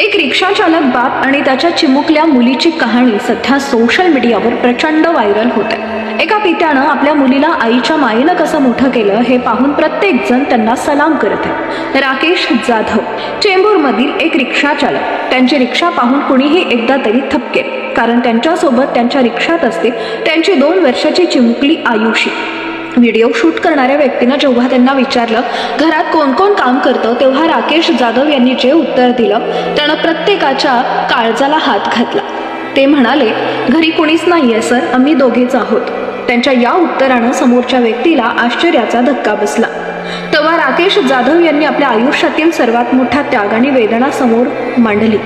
एक रिक्षा चालक बाप आणि त्याच्या चिमुकल्या मुलीची कहाणी सध्या सोशल मीडियावर प्रचंड व्हायरल होते एका पित्यानं आपल्या मुलीला आईच्या मायेनं कसं मोठं केलं हे पाहून प्रत्येक जण त्यांना सलाम करत आहे राकेश जाधव चेंबूरमधील एक रिक्षा चालक त्यांची रिक्षा पाहून कुणीही एकदा तरी थपके कारण त्यांच्यासोबत त्यांच्या रिक्षात असते त्यांची दोन वर्षाची चिमुकली आयुषी. व्हिडिओ शूट करणाऱ्या व्यक्तीनं जेव्हा त्यांना विचारलं घरात कोण कोण काम करतं? तेव्हा राकेश जाधव यांनी जे उत्तर दिलं त्यानं प्रत्येकाच्या काळजाला हात घातला. ते म्हणाले घरी कुणीच आहे सर. आम्ही दोघेच आहोत. त्यांच्या या उत्तरानं समोरच्या व्यक्तीला आश्चर्याचा धक्का बसला. तेव्हा राकेश जाधव यांनी आपल्या आयुष्यातील सर्वात मोठा त्याग आणि वेदना समोर मांडली.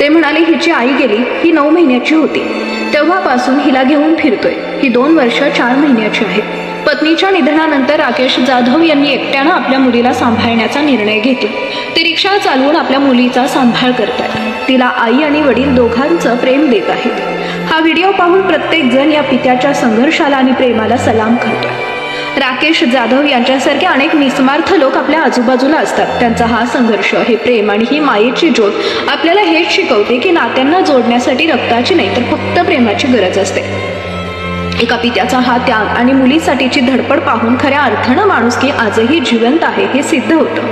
ते म्हणाले हिची आई गेली ही नऊ महिन्याची होती. तेव्हापासून हिला घेऊन फिरतोय. ही दोन वर्ष चार महिन्याची आहे. पत्नीच्या निधनानंतर राकेश जाधव यांनी एकट्यानं आपल्या मुलीला सांभाळण्याचा निर्णय घेतला. ते रिक्षा चालवून आपल्या मुलीचा सांभाळ करतात. तिला आई आणि वडील दोघांचं प्रेम देत आहेत. हा व्हिडिओ पाहून प्रत्येक जण या पित्याच्या संघर्षाला आणि प्रेमाला सलाम करतोय राकेश जाधव यांच्यासारखे अनेक निस्मार्थ लोक आपल्या आजूबाजूला असतात. त्यांचा हा संघर्ष हे प्रेम आणि ही मायेची ज्योत आपल्याला हेच शिकवते की नात्यांना जोडण्यासाठी रक्ताची नाही तर फक्त प्रेमाची गरज असते. एका पित्याचा हा त्याग आणि मुलीसाठीची धडपड पाहून खऱ्या अर्थानं माणुसकी आजही जिवंत आहे हे सिद्ध होतं.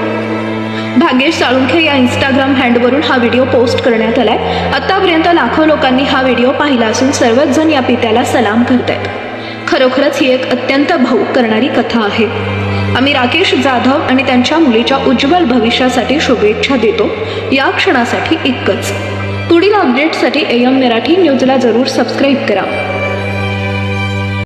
भाग्येश साळुंखे या इंस्टाग्राम हँडवरून हा व्हिडिओ पोस्ट करण्यात आलाय. आतापर्यंत लाखो लोकांनी हा व्हिडिओ पाहिला असून सर्वच जण या पित्याला सलाम करतायत. खरोखरच ही एक अत्यंत भाऊक करणारी कथा आहे. आम्ही राकेश जाधव आणि त्यांच्या मुलीच्या उज्ज्वल भविष्यासाठी शुभेच्छा देतो. या क्षणासाठी इतकंच. पुढील अपडेटसाठी एम मराठी न्यूजला जरूर सबस्क्राईब करा.